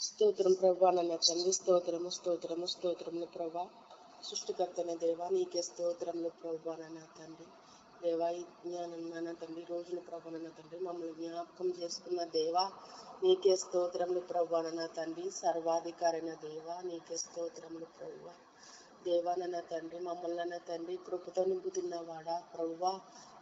స్తోత్రం ప్రభా నన్న తండ్రి స్తోత్రము స్తోత్రము స్తోత్రములు ప్రభా. సృష్టికర్తన దేవా నీకే స్తోత్రములు ప్రభా నన్న తండ్రి. దేవా జ్ఞానం నాన్న తండ్రి రోజులు ప్రభా నన్న తండ్రి మమ్మల్ని జ్ఞాపకం చేసుకున్న దేవా నీకే స్తోత్రములు ప్రభా నన్న తండ్రి. సర్వాధికారైన దేవా నీకే స్తోత్రములు ప్రభా. దేవా నన్న తండ్రి మమ్మల్ని తండ్రి కృపతో నింపుతున్నవాడా? ప్రభువా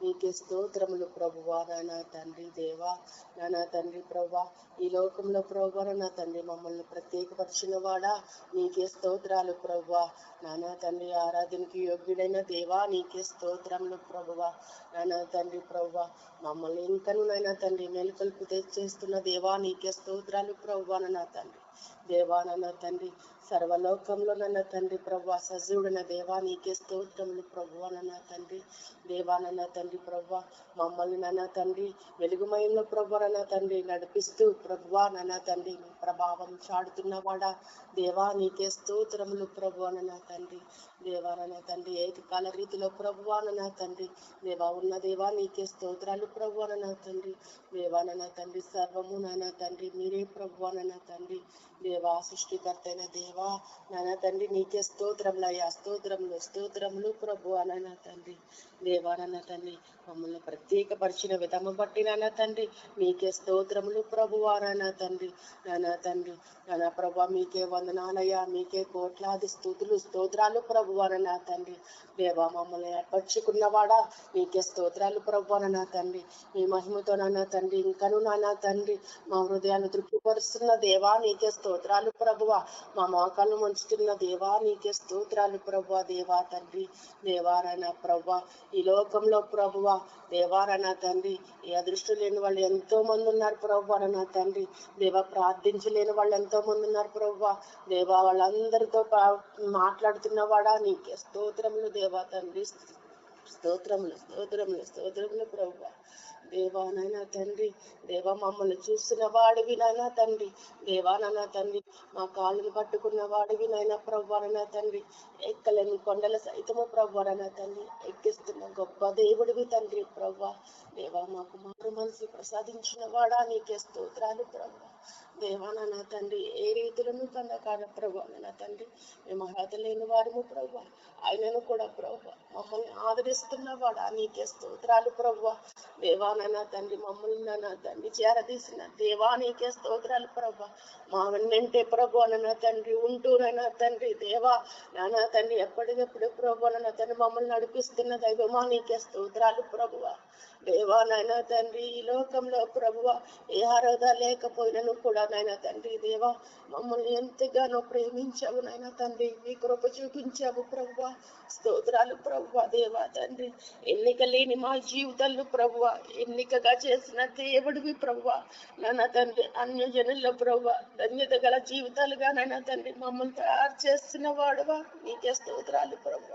నీకే స్తోత్రములు ప్రభువా నాన్న తండ్రి దేవా నాన్న తండ్రి ప్రభా ఈ లోకంలో ప్రభువా నా తండ్రి మమ్మల్ని ప్రత్యేకపరిచిన వాడా నీకే స్తోత్రాలు ప్రభువా నాన్న తండ్రి ఆరాధనకి యోగ్యుడైన దేవా నీకే స్తోత్రములు ప్రభువా నాన్న తండ్రి ప్రభువా మమ్మల్ని ఇంకను నాయన తండ్రి మేలుకొల్పు తెచ్చేస్తున్న దేవా నీకే స్తోత్రాలు ప్రభువా నాన్న తండ్రి. దేవానన్న తండ్రి సర్వలోకంలో నన్న తండ్రి ప్రభు సజీవుడన దేవా నీకే స్తోత్రములు ప్రభు నన్న తండ్రి. దేవా నన్న తండ్రి ప్రభు మమ్మల్ని నన్న తండ్రి వెలుగుమయంలో ప్రభు నన్న తండ్రి నడిపిస్తూ ప్రభువా నన్న తండ్రి. ప్రభావం చాడుతున్నవాడా దేవా నీకే స్తోత్రములు ప్రభు నన్న తండ్రి. దేవా తండ్రి ఏకకాల రీతిలో ప్రభువా నన్న తండ్రి. దేవా ఉన్న దేవా నీకే స్తోత్రాలు ప్రభు నన్న తండ్రి. దేవా తండ్రి సర్వము నాన్న తండ్రి మీరే ప్రభు నన్న తండ్రి. దేవా సృష్టికర్త అయిన దేవా నాన్న తండ్రి నీకే స్తోత్రములు అయ్యా. స్తోత్రములు స్తోత్రములు ప్రభు నాన్న తండ్రి. దేవా తండ్రి మమ్మల్ని ప్రత్యేకపరిచిన విధము బట్టి నాన్న తండ్రి. నీకే స్తోత్రములు ప్రభు నాన్న తండ్రి. నాన్న తండ్రి నా ప్రభు మీకే వందనాలయ్యా మీకే కోట్లాది స్థుతులు స్తోత్రాలు ప్రభు నా తండ్రి. దేవా మమ్మల్ని ఏర్పరచుకున్నవాడా? మీకే స్తోత్రాలు ప్రభు నా తండ్రి. మీ మహిమతో నాన్న తండ్రి ఇంకను నాన్న తండ్రి. మా హృదయాన్ని తృప్తిపరుస్తున్న దేవా నీకే స్తోత్రాలు ప్రభువా మా మోకాళ్ళు ముంచుతున్న దేవా నీకే స్తోత్రాలు ప్రభువా దేవా తండ్రి దేవారాయణ ప్రభువా ఈ లోకంలో ప్రభువా దేవారాయణ తండ్రి. ఈ అదృష్టం లేని వాళ్ళు ఎంతో మంది ఉన్నారు ప్రభువా నా తండ్రి. దేవా ప్రార్థించలేని వాళ్ళు ఎంతో మంది ఉన్నారు ప్రభా. దేవా వాళ్ళందరితో పా- మాట్లాడుతున్నవాడా నీకే. స్తోత్రములు దేవా తండ్రి. స్తోత్రములు స్తోత్రములు స్తోత్రములు ప్రభువా దేవా నాయన తండ్రి దేవా మమ్మల్ని చూస్తున్న వాడివి నాయన తండ్రి. దేవా నాన్న తండ్రి మా కాళ్ళను పట్టుకున్న వాడివి నాయన ప్రభారణ తండ్రి. ఎక్కలేని కొండల సైతము ప్రభారణ తండ్రి. ఎక్కిస్తున్న గొప్ప దేవుడివి తండ్రి ప్రభా. దేవా మాకు మారు మనసు ప్రసాదించిన వాడా నీకే స్తోత్రాలు ప్రభా. దేవా నా తండ్రి? ఏ రీతిలోనూ కందకాడ ప్రభు నా తండ్రి. మేము అర్హత లేని వారము ప్రభు. ఆయనను కూడా ప్రభు. మమ్మల్ని ఆదరిస్తున్న వాడా? నీకే స్తోత్రాలు ప్రభు. దేవాన తండ్రి మమ్మల్ని నాన్న తండ్రి చేరదీసిన దేవా నీకే స్తోత్రాలు ప్రభు. మా వెన్నంటే ప్రభు నా తండ్రి ఉంటూ నాన్న తండ్రి దేవా. నాన్న తండ్రి ఎప్పటికప్పుడు ప్రభు నా తండ్రి మమ్మల్ని నడిపిస్తున్న దైవమా? నీకే స్తోత్రాలు ప్రభువా దేవా నాయన తండ్రి ఈ లోకంలో ప్రభువ ఏ ఆరాధ లేకపోయినను కూడా నాయన తండ్రి దేవా మమ్మల్ని ఎంతగానో ప్రేమించావు నాయన తండ్రి మీ కృప చూపించావు ప్రభువ స్తోత్రాలు ప్రభువ దేవా తండ్రి. ఎన్నిక లేని మా జీవితాలు ప్రభువ ఎన్నికగా చేసిన దేవుడివి ప్రభువ నాన్న తండ్రి అన్యజనుల్లో ప్రభువ ధన్యత గల జీవితాలుగా నాయన తండ్రి మమ్మల్ని తయారు చేస్తున్న వాడువా నీకే స్తోత్రాలు ప్రభువ.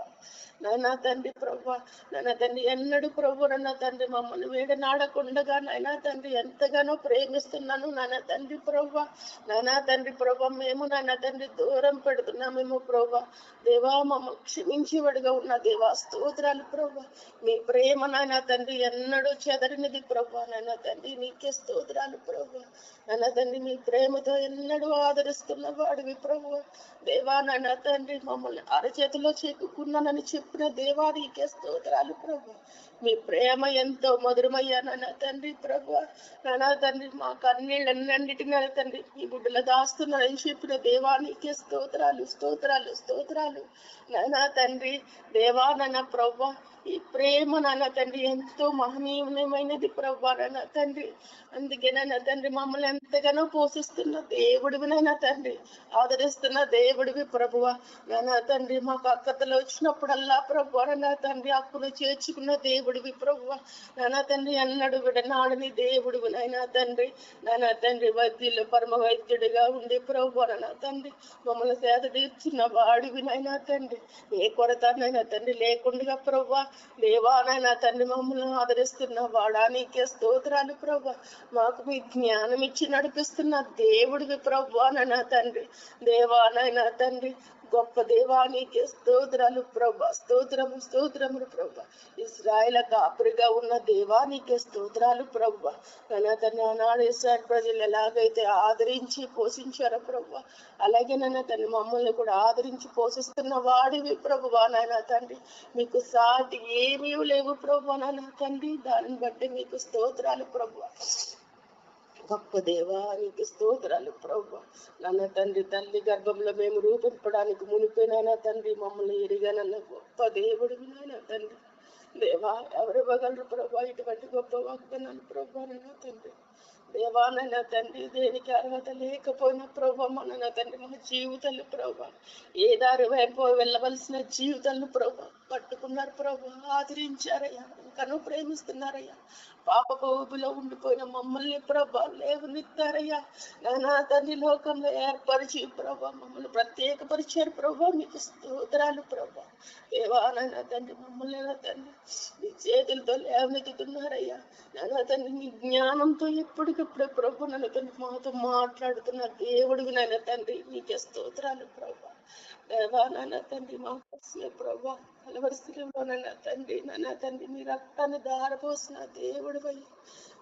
నాయన తండ్రి ప్రభువ నాన్న తండ్రి ఎన్నడు ప్రభు నాన్న తండ్రి మమ్మల్ని వేడనాడకుండగా నైనా తండ్రి ఎంతగానో ప్రేమిస్తున్నాను నాన్న తండ్రి ప్రభా నానా తండ్రి ప్రభా మేము నాన్న తండ్రి దూరం పెడుతున్నామేమో ప్రభా దేవా మమ్మల్ని క్షమించేవాడుగా ఉన్న దేవా స్తోత్రాలు ప్రభా మీ ప్రేమ నాయన తండ్రి ఎన్నడూ చెదరినది ప్రభా నాయన తండ్రి నీకే స్తోత్రాలు ప్రభా నాన్న తండ్రి మీ ప్రేమతో ఎన్నడూ ఆదరిస్తున్న వాడివి ప్రభు దేవా నాన్న తండ్రి మమ్మల్ని అరచేతిలో చేకుకున్నానని చెప్పిన దేవా నీకే స్తోత్రాలు ప్రభు మీ ప్రేమ ఎంతో మధురమయ్యా నాన్న తండ్రి ప్రభు. నాన్న తండ్రి మా కన్నీళ్ళన్నింటినీ తండ్రి మీ గుడ్డలో దాస్తున్నారని చెప్పిన దేవానికి స్తోత్రాలు స్తోత్రాలు స్తోత్రాలు. నాన్న తండ్రి దేవా నాన్న ప్రభు ఈ ప్రేమ నాన్న తండ్రి ఎంతో మహనీయమైనది ప్రభు నాన్న తండ్రి. అందుకే నాన్న తండ్రి మమ్మల్ని ఎంతగానో పోషిస్తున్న దేవుడివి నాన్న తండ్రి. ఆదరిస్తున్న దేవుడివి ప్రభువ. నాన్న తండ్రి మాకు అక్కతలు వచ్చినప్పుడల్లా ప్రభు నాన్న తండ్రి అక్కును చేర్చుకున్న దేవుడివి ప్రభువ నాన్న తండ్రి అన్నడు విడనాడని దేవుడివి నాయన తండ్రి. నాన్న తండ్రి వైద్యులు పరమ వైద్యుడిగా ఉండి ప్రభు నాన్న తండ్రి. మమ్మల్ని సేద తీర్చున్న వాడివి నాయన తండ్రి. ఏ కొరత నాయన తండ్రి లేకుండా ప్రభు దేవా తండ్రి మమ్మల్ని ఆదరిస్తున్న వాడా నీకే స్తోత్రాలు ప్రభు. మాకు మీ జ్ఞానం ఇచ్చి నడిపిస్తున్న దేవుడివి ప్రభు నాయన తండ్రి. దేవా తండ్రి గొప్ప దేవానికి స్తోత్రాలు ప్రభ. స్తోత్రము స్తోత్రములు ప్రభ. ఇస్రాయల కాపురిగా ఉన్న దేవానికి స్తోత్రాలు ప్రభ. నన్న తన ప్రజలు ఎలాగైతే ఆదరించి పోషించారో ప్రభు. అలాగే నన్న తన మమ్మల్ని కూడా ఆదరించి పోషిస్తున్న వాడివి ప్రభువా నాయన తండ్రి. మీకు సాటి ఏమీ లేవు ప్రభు నాయన తండ్రి. దానిని బట్టి మీకు స్తోత్రాలు ప్రభు. గొప్ప దేవా నీకు స్తోత్రాలు ప్రభు నాన్న తండ్రి తల్లి గర్భంలో మేము రూపింపడానికి మునిపోయినా తండ్రి మమ్మల్ని ఎరిగానన్న గొప్ప దేవుడు నాయన తండ్రి. దేవా ఎవరు ఇవ్వగలరు ప్రభా ఇటువంటి గొప్ప వాగ్దానాలు ప్రభా నాన్న తండ్రి. దేవా నాయన తండ్రి దేనికి అర్హత లేకపోయిన ప్రభా మన తండ్రి మన జీవితాలు ప్రభా ఏ దారి వైపు వెళ్ళవలసిన జీవితాలను ప్రభా పట్టుకున్నారు ప్రభా ఆదరించారయ్యా ఇంకనూ ప్రేమిస్తున్నారయ్యా. పాప ఊబిలో ఉండిపోయిన మమ్మల్ని ప్రభా లేవనెత్తారయ్యా. నానా తండ్రి లోకంలో ఏర్పరిచి ప్రభా మమ్మల్ని ప్రత్యేకపరిచారు ప్రభా. మీకు స్తోత్రాలు ప్రభా. దేవా తండ్రి మమ్మల్ని నా తండ్రి మీ చేతులతో లేవనెత్తుతున్నారయ్యా. నానా తండ్రి మీ జ్ఞానంతో ఎప్పటికప్పుడు ప్రభు నన్ను తండ్రి మాతో మాట్లాడుతున్న దేవుడివి నాయన తండ్రి. నీకే స్తోత్రాలు ప్రభా. దేవా నాన్న తండ్రి మా కోసమే ప్రభా కలవరిశిలో నాన్న తండ్రి నాన్న తండ్రి మీ రక్తాన్ని దారపోసిన దేవుడు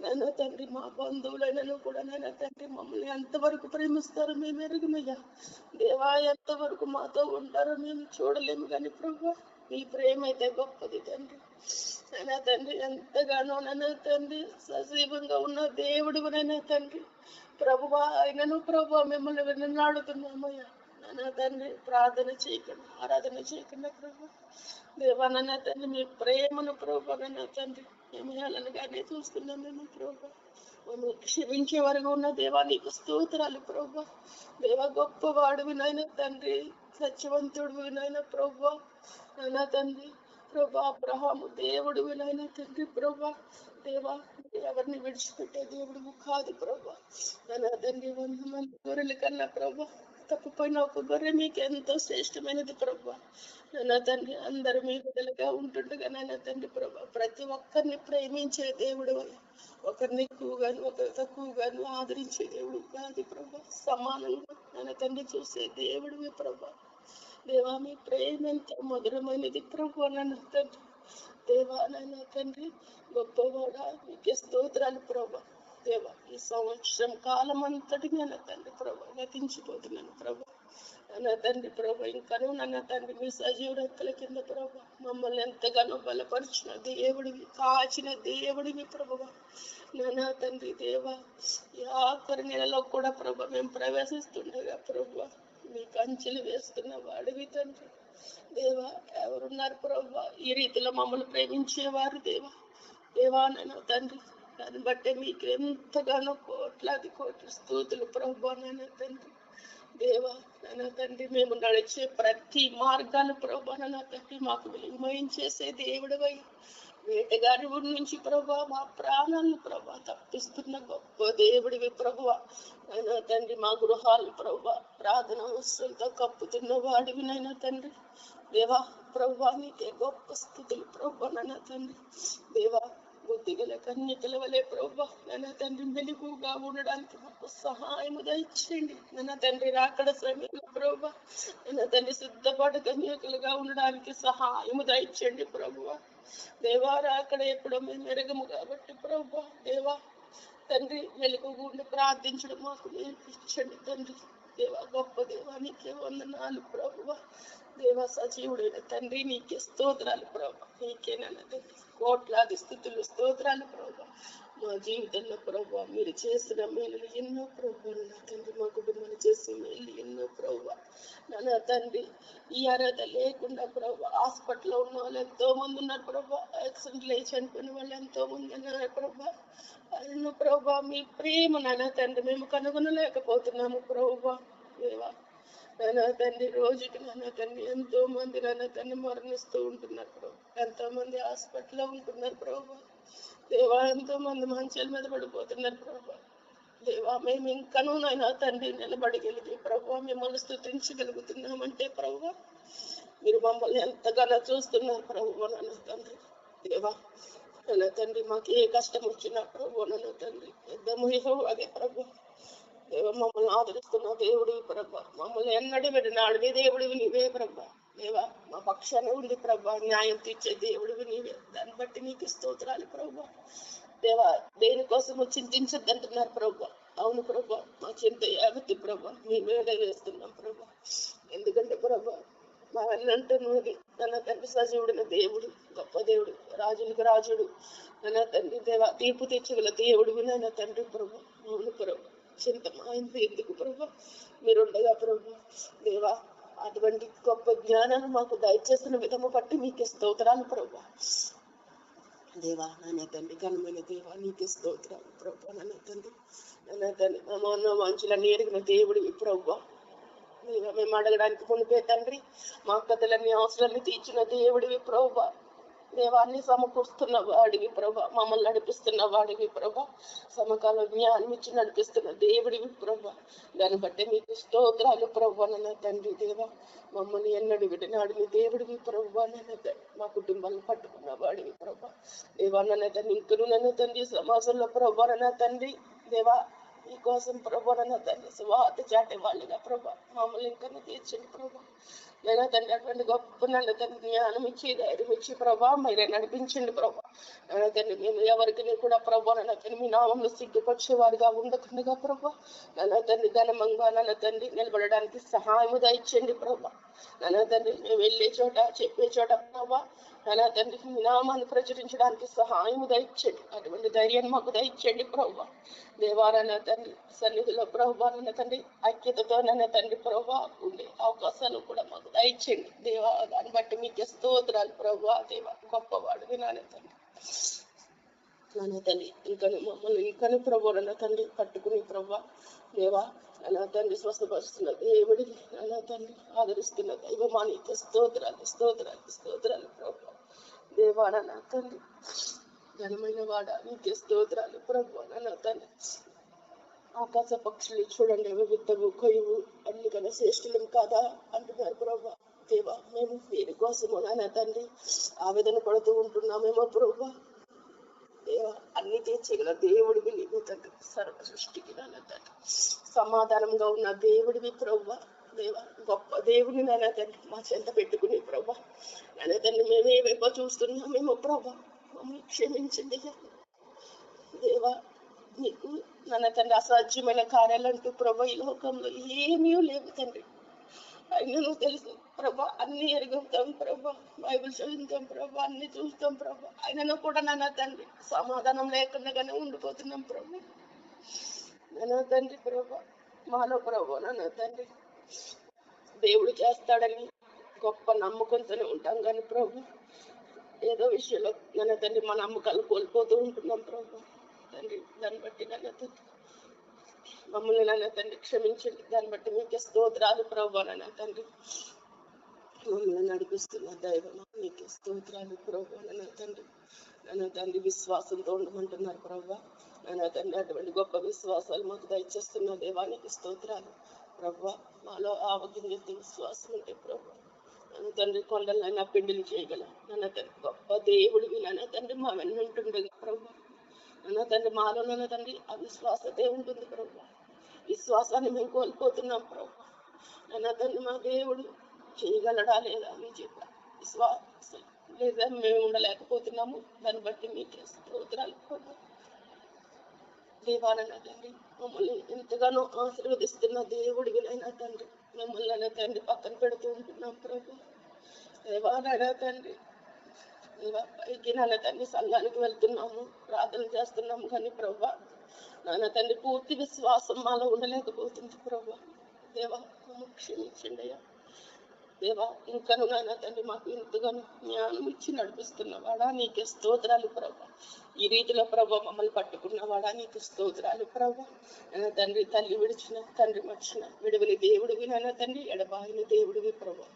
నాన్న తండ్రి మా బంధువులైనను కూడా నాన్న తండ్రి మమ్మల్ని ఎంతవరకు ప్రేమిస్తారు మేము ఎరుగునయ్యా. దేవా ఎంతవరకు మాతో ఉంటారో మేము చూడలేము కానీ ప్రభా మీ ప్రేమ అయితే గొప్పది తండ్రి. నాన్న తండ్రి ఎంతగానో నన్ను తండ్రి సజీవంగా ఉన్న దేవుడు నాన్న తండ్రి. ప్రభువా ఆయనను ప్రభు మిమ్మల్ని విన్నాడుతున్నామయ్యా నాన్న తండ్రి ప్రార్థన చేయకుండా. ఆరాధన చేయకుండా ప్రభు దేవా నాన్న తండ్రి మీ ప్రేమను ప్రభు తండ్రి మేము గానే చూస్తున్నాం నేను ప్రభు. మమ్మల్ని క్షమించే వరకు ఉన్న దేవా నీకు స్తోత్రాలు ప్రభు. దేవా గొప్పవాడు వినాయన తండ్రి సత్యవంతుడు నాయన ప్రభు. నా తండ్రి ప్రభా అబ్రహాము దేవుడు వినైన తండ్రి ప్రభా. దేవా ఎవరిని విడిచిపెట్టే దేవుడు కాదు ప్రభా. నా తండ్రి వంద మంది గొర్రెల కన్నా ప్రభా. తప్పిపోయిన ఒక గొర్రె మీకు ఎంతో శ్రేష్టమైనది ప్రభా. నా తండ్రి అందరూ మీ బిడ్డలుగా ఉంటుండగా నాయన తండ్రి ప్రభా ప్రతి ఒక్కరిని ప్రేమించే దేవుడు ఒకరిని ఎక్కువగాను ఒకరి తక్కువగాను ఆదరించే దేవుడు కాదు ప్రభా. సమానంగా నాన్న తండ్రి చూసే దేవుడివి ప్రభా. దేవా మీ ప్రేమ ఎంత మధురమైనది ప్రభు నన్ను తండ్రి. దేవా నాయన తండ్రి గొప్పవాడా మీకే స్తోత్రాలు ప్రభా. దేవా ఈ సంవత్సరం కాలం అంతటి నా తండ్రి ప్రభు గతించిపోతున్నాను ప్రభు. నా తండ్రి ప్రభు ఇంకను నన్న తండ్రి మీ సజీవ రెక్కల కింద ప్రభు మమ్మల్ని ఎంతగానో బలపరిచిన దేవుడివి కాచిన దేవుడివి ప్రభువ నాన్న తండ్రి దేవ ఈ ఆఖరి నెలలో కూడా ప్రభు మేము ప్రవేశిస్తుండగా ప్రభా మీ కంచెలు వేస్తున్న వాడివి తండ్రి. దేవా ఎవరున్నారు ప్రభా? ఈ రీతిలో మమ్మల్ని ప్రేమించేవారు దేవా. దేవా నన్ను తండ్రి దాన్ని బట్టే మీకు ఎంతగానో కోట్లాది కోట్ల స్థూతులు ప్రభా నాన్న తండ్రి. దేవా నైనా తండ్రి మేము నడిచే ప్రతి మార్గాలు ప్రభు నాన్న తండ్రి మాకు విలుమయం చేసే దేవుడివై. వేటగారి ఊరి నుంచి ప్రభా మా ప్రాణాలను ప్రభా తప్పిస్తున్న గొప్ప దేవుడివి ప్రభువ అయినా తండ్రి మా గృహాలు ప్రభా ప్రార్థన వస్తువులతో కప్పుతున్న వాడివి నాయన తండ్రి. దేవా ప్రభా నీకే గొప్ప స్థుతులు ప్రభా నాన్న తండ్రి. దేవా బుద్ధిగల కన్యకల వలె ప్రభా నాన్న తండ్రి మెలుగుగా ఉండడానికి మాకు సహాయము దయచేయండి నాన్న తండ్రి రాకడ సమయంలో ప్రభా నాన్న తండ్రి సిద్ధపాటు కన్యకలుగా ఉండడానికి సహాయము దయచేయండి ప్రభువా దేవా రాకడ ఎప్పుడో మేము ఎరగము కాబట్టి ప్రభా దేవా తండ్రి వెలుగుండి ప్రార్థించడం మాకు నేర్పించండి తండ్రి దేవా గొప్ప దేవానికి వందనాలు ప్రభువా దేవా సజీవుడైన తండ్రి నీకే స్తోత్రాలు ప్రభా. నీకేనన్న తండ్రి కోట్లాది స్థుతులు స్తోత్రాలు ప్రభా. మా జీవితంలో ప్రభా మీరు చేసిన మేలు ఎన్నో ప్రభా. నా తండ్రి మా కుటుంబాన్ని చేసిన మేలు ఎన్నో ప్రభా. నా తండ్రి ఈ అర్హత లేకుండా ప్రభా హాస్పిటల్లో ఉన్న వాళ్ళు ఎంతో మంది ఉన్నారు ప్రభా. యాక్సిడెంట్ లేచి చనిపోయిన వాళ్ళు ఎంతో మంది ఉన్నారు ప్రభా. అన్న ప్రభా మీ ప్రేమ నాన్న తండ్రి మేము కనుగొనలేకపోతున్నాము ప్రభా. దేవా నాన్న తండ్రి రోజుకి నాన్న తండ్రి ఎంతో మంది నాన్న తండ్రి మరణిస్తూ ఉంటున్నారు ప్రభు. ఎంతో మంది హాస్పిటల్లో ఉంటున్నారు ప్రభు. దేవా ఎంతో మంది మంచాల మీద పడిపోతున్నారు ప్రభు. దేవా మేము ఇంకనూ నాయన తండ్రి నిలబడగలిగి ప్రభు మిమ్మల్ని స్థుతించగలుగుతున్నామంటే ప్రభు మీరు మమ్మల్ని ఎంతగానో చూస్తున్నారు ప్రభు నాన్న తండ్రి. దేవా నా తండ్రి మాకు ఏ కష్టం వచ్చినా ప్రభు నాన్న తండ్రి. యుద్ధము అదే ప్రభు. మమ్మల్ని ఆదరిస్తున్న దేవుడి ప్రభా. మమ్మల్ని ఎన్నడూ విడినాడు నీ దేవుడివి నీవే ప్రభా. దేవా మా పక్షాన ఉండి ప్రభ న్యాయం తీర్చే దేవుడివి నీవే. దాన్ని బట్టి నీకు స్తోత్రాలు ప్రభా. దేవా దేనికోసము చింతించద్దంటున్నారు ప్రభా. అవును ప్రభా మా చింత యావతి ప్రభు మీ మీద వేస్తున్నాం ప్రభా. ఎందుకంటే ప్రభు మా అన్నంటున్నది తన తండ్రి సజీవుడిన దేవుడు గొప్ప దేవుడు రాజులకు రాజుడు. నా తండ్రి దేవ తీర్పు తెచ్చగల దేవుడు నా తండ్రి ప్రభు. అవును ప్రభు. చింత మాయింది ఎందుకు ప్రభు? మీరుండగా ప్రభు దేవా అటువంటి గొప్ప జ్ఞానాన్ని మాకు దయచేస్తున్న విధము బట్టి మీకు స్తోత్రాలు ప్రభు. దేవా నాన్న తండ్రి ఘనమైన దేవా నీకు స్తోత్రాలు ప్రభు నాన్న తండ్రి నాన్న తండ్రి మమ్మల్ని మంచులన్నీ ఎరిగిన దేవుడు ప్రభు. మేము అడగడానికి పొందిపోయే తండ్రి మా కథలన్నీ అవసరాన్ని తీర్చిన దేవుడివి ప్రభా. దేవాన్ని సమకూరుస్తున్న వాడివి ప్రభా. మమ్మల్ని నడిపిస్తున్న వాడివి ప్రభా. సమకాల జ్ఞానం ఇచ్చి నడిపిస్తున్న దేవుడివి ప్రభా. దాన్ని బట్టి మీకు స్తోత్రాలు ప్రభా తండ్రి దేవా. మమ్మల్ని ఎన్నడు విడినాడు మీ దేవుడివి ప్రభా తండ్రి. మా కుటుంబాన్ని పట్టుకున్న వాడివి ప్రభా. దేవా తండ్రి ఇంకను నన్ను తండ్రి సమాజంలో ప్రభా తండ్రి దేవా. ఈ కోసం ప్రభా తండ్రి స్వాత చాటే వాళ్ళుగా ప్రభా. మమ్మల్ని ఇంకా తీర్చండి ప్రభా. లేదా తండ్రి అటువంటి గొప్ప నన్ను తండ్రి జ్ఞానం ఇచ్చి ధైర్యం ఇచ్చి ప్రభా మీరే నడిపించండి ప్రభా. తండ్రి మేము ఎవరికి కూడా ప్రభా నన్న తండ్రి మీ నామంలో సిగ్గుపరిచేవారుగా ఉండకుండా ప్రభా. నన్న తండ్రి ధనమంగా నన్న తండ్రి నిలబడడానికి సహాయం దయచండి ప్రభా. నన్న తండ్రి మేము వెళ్ళే చోట చెప్పే చోట ప్రభా నన్న తండ్రి మీ నామాన్ని ప్రచురించడానికి సహాయం దయచండి అటువంటి ధైర్యాన్ని మాకు దయచండి ప్రభా. దేవారన్న తండ్రి సన్నిధిలో ప్రభా నన్న తండ్రి ఐక్యతతో నన్న తండ్రి ప్రభా ఉండే అవకాశాలు కూడా మాకు దయచేయండి. దేవా దాన్ని బట్టి మీకే స్తోత్రాలు ప్రభా. దేవా గొప్పవాడు నాన్న తండ్రి. నానా తండ్రి ఇంకను మమ్మల్ని ఇంకను ప్రభు నన్న తండ్రి పట్టుకుని ప్రభా. దేవా నాన్న తండ్రి స్వస్థపరుస్తున్న దేవుడి నాన్న తండ్రి ఆదరిస్తున్న దైవమానికి స్తోత్రాలు స్తోత్రాలు స్తోత్రాలు ప్రభు. దేవా నా తండ్రి ఘనమైన వాడ నీకే స్తోత్రాలు ప్రభు నాన్న తండ్రి. ఆకాశ పక్షులు చూడండి అవి విత్తవు కొయ్యవు అన్ని కదా శ్రేష్ఠులం కాదా? అంటున్నారు ప్రభా. దేవా మేము వీరి కోసము నాన్న తండ్రి ఆవేదన పడుతూ ఉంటున్నామేమో ప్రభా. దేవా అన్ని తీర్చగల దేవుడివి నీకు తగ్గ సర్వ సృష్టికి నాన్న తండ్రి. సమాధానంగా ఉన్న దేవుడివి ప్రభా. దేవా గొప్ప దేవుని నాన్న తండ్రి. మా చెంత పెట్టుకుని ప్రభా. నాన్న తండ్రి మేము చూస్తున్నామేమో ప్రభా. మమ్మల్ని క్షమించండి. దేవా నీకు నన్న తండ్రి అసాధ్యమైన కార్యాలంటూ ప్రభా ఈ లోకంలో ఏమీ లేవు తండ్రి. అయినా నువ్వు తెలుసు ప్రభా అన్ని ఎరుగుతాం ప్రభా బైబిల్ చదువుతాం ప్రభా అన్ని చూస్తాం ప్రభా. అయినను కూడా నాన్న తండ్రి సమాధానం లేకుండానే ఉండిపోతున్నాం ప్రభా. నాన్న తండ్రి ప్రభా మాలో ప్రభా నాన్న తండ్రి. దేవుడు చేస్తాడని గొప్ప నమ్మకంతోనే ఉంటాం కానీ ప్రభు ఏదో విషయంలో నాన్న తండ్రి మా నమ్మకాలు కోల్పోతూ ఉంటున్నాం ప్రభు. తండ్రి దాన్ని బట్టి నాన్న తండ్రి మమ్మల్ని నాన్న తండ్రి క్షమించండి. దాన్ని బట్టి మీకే స్తోత్రాలు ప్రభు నాన్న తండ్రి. మమ్మల్ని నడిపిస్తున్న దైవం మీకు స్తోత్రాలు ప్రభు నాన్న తండ్రి. నాన్న తండ్రి విశ్వాసంతో ఉండమంటున్నారు ప్రభు నాన్న తండ్రి అటువంటి గొప్ప విశ్వాసాలు మాకు దయచేస్తున్న దేవానికి స్తోత్రాలు ప్రభు మాలో ఆవగింజ విశ్వాసం ఉంటే ప్రభు నన్ను తండ్రి కొండలైనా పిండిని చేయగలం. నన్న తండ్రి గొప్ప దేవుడివి నాన్న తండ్రి మా వెన్నుంటుండగా ప్రభు అన్న తండ్రి మాలోనన్న తండ్రి. అవిశ్వాసతే ఉంటుంది ప్రభు. విశ్వాసాన్ని మేము కోల్పోతున్నాం ప్రభు. అన్న తండ్రి మా దేవుడు చేయగలడా లేదా అని చెప్ప. విశ్వాసం లేదా మేము ఉండలేకపోతున్నాము. దాన్ని బట్టి మీకే స్తోత్రాలు ప్రభు. దేవాలైన తండ్రి మమ్మల్ని ఎంతగానో ఆశీర్వదిస్తున్న దేవుడి నైనా తండ్రి. మమ్మల్ని తండ్రి పక్కన పెడుతూ ఉంటున్నాం ప్రభు. దేవాలైన తండ్రి దేవా, పైకి నాన్న తండ్రి సంఘానికి వెళ్తున్నాము ప్రార్థన చేస్తున్నాము కానీ ప్రభా నాన్న తండ్రి పూర్తి విశ్వాసం మాలో ఉండలేకపోతుంది ప్రభా దేవా క్షమించండి అయ్యా. దేవా ఇంకను నాన్న తండ్రి మాకు ఎంతగానో జ్ఞానం ఇచ్చి నడిపిస్తున్నవాడా? నీకే స్తోత్రాలు ప్రభా ఈ రీతిలో ప్రభా మమ్మల్ని పట్టుకున్నవాడా? నీకు స్తోత్రాలు ప్రభా నాన్న తండ్రి తల్లి విడిచిన తండ్రి మర్చిన విడువని దేవుడివి నాన్న తండ్రి ఎడబాయిన దేవుడివి ప్రభా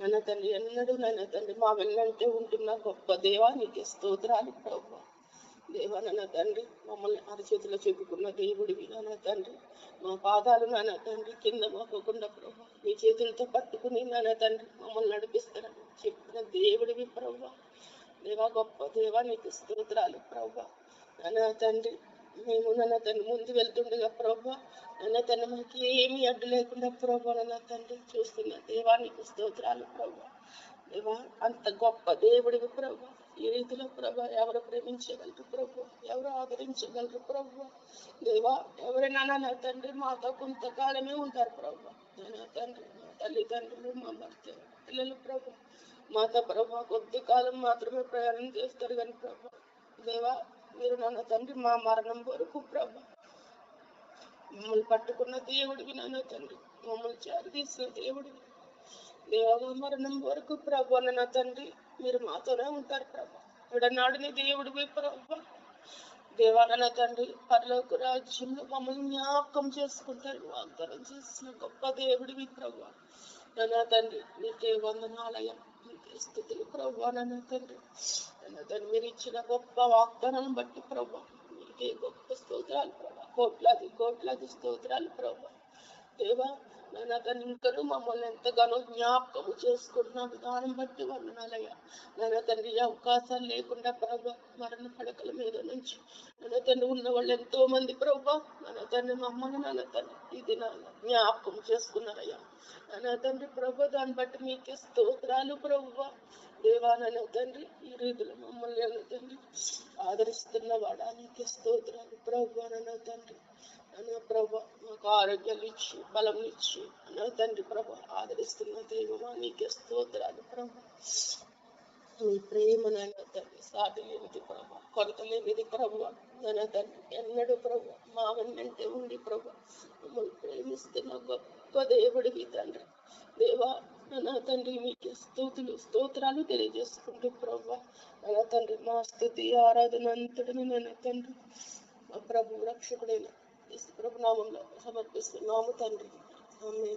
నాన్న తండ్రి ఎన్నడూ నన్న తండ్రి మా వెళ్ళంటే ఉంటున్న గొప్ప దేవా నీకే స్తోత్రాలు ప్రభు. దేవా నన్న తండ్రి మమ్మల్ని అరచేతిలో చెప్పుకున్న దేవుడివి నాన్న తండ్రి. మా పాదాలు నాన్న తండ్రి కింద మాకోకుండా ప్రభు. నీ చేతులతో పట్టుకుని నాన్న తండ్రి మమ్మల్ని నడిపిస్తారని చెప్పిన దేవుడివి ప్రభు. దేవా గొప్ప దేవా నీకు స్తోత్రాలు ప్రభు. నాన్న తండ్రి మేము నన్న తండ్రి ముందు వెళ్తుండగా ప్రభా నన్న తండ్రి మాకు ఏమీ అడ్డు లేకుండా ప్రభా నన్న తండ్రి చూస్తున్న దేవానికి స్తోత్రాలు ప్రభా. దేవా అంత గొప్ప దేవుడివి ప్రభా. ఈ రీతిలో ప్రభా ఎవరు ప్రేమించగలరు ప్రభు? ఎవరు ఆదరించగలరు ప్రభు? దేవా ఎవరైనా నా తండ్రి మాతో కొంతకాలమే ఉంటారు ప్రభు. నా తండ్రి మా తల్లిదండ్రులు మా భర్త పిల్లలు ప్రభు. మాతో ప్రభు కొద్ది కాలం మాత్రమే ప్రయాణం చేస్తారు కానీ ప్రభు. దేవా మీరు నాన్న తండ్రి మా మరణం వరకు ప్రభా. మమ్మల్ని పట్టుకున్న దేవుడివి నాన్న తండ్రి. మమ్మల్ని చేరదీసిన తీసిన దేవుడివి మరణం వరకు ప్రభు నా తండ్రి. మీరు మాతోనే ఉంటారు ప్రభా. విడనాడిని దేవుడివి ప్రభా. దేవాలన తండ్రి పరలోక రాజ్యంలో మమ్మల్ని జ్ఞాపకం చేసుకుంటారు. వాగ్దానం చేసిన గొప్ప దేవుడివి ప్రభా. నా తండ్రి నీకే వందనాలయం నీకే స్థుతులు ప్రభు నా తండ్రి. నా మీరు ఇచ్చిన గొప్ప వాగ్దానం బట్టి ప్రభు నీకే గొప్ప స్తోత్రాలు ప్రభు. కోట్లాది కోట్లాది స్తోత్రాలు ప్రభు. దేవా నాన్న ఇంకను మమ్మల్ని ఎంతగానో జ్ఞాపకము చేసుకుంటున్న విధానం బట్టి వందనాలయ్యా. నాన్న తండ్రి అవకాశాలు లేకుండా ప్రభు మరణ పడకల మీద నుంచి నాన్న తండ్రి ఉన్న వాళ్ళు ఎంతో మంది ప్రభు నాన్న తండ్రి మమ్మల్ని నాన్న తండ్రి ఇది నాన్న జ్ఞాపకం చేసుకున్నారయ్యా. నాన్న తండ్రి ప్రభు దాన్ని బట్టి మీకే స్తోత్రాలు ప్రభు. దేవా తండ్రి ఈ రీతిలో మమ్మల్ని తండ్రి ఆదరిస్తున్న వాడా నీకే స్తోత్రాలు ప్రభు నాన్న తండ్రి అన్న ప్రభా మాకు ఆరోగ్యాలు ఇచ్చి బలం ఇచ్చి తండ్రి ప్రభ ఆదరిస్తున్న దైవమా నీకే స్తోత్రాలు ప్రభా. నీ ప్రేమ నాయన తండ్రి సాటి లేనిది ప్రభా కొరత లేనిది ప్రభా. నాయన తండ్రి ఎన్నడూ ప్రభు మా వెన్నంటే ఉండి ప్రభు మమ్మల్ని ప్రేమిస్తున్న గొప్ప దేవుడివి తండ్రి. దేవా నా తండ్రి మీకే స్తోతులు స్తోత్రాలు తెలియజేసుకుంటూ ప్రభా. నా తండ్రి మా స్థుతి ఆరాధన అంతటిని నన్ను తండ్రి మా ప్రభు రక్షకుడైన యేసు సమర్పిస్తున్నాము తండ్రి ఆమె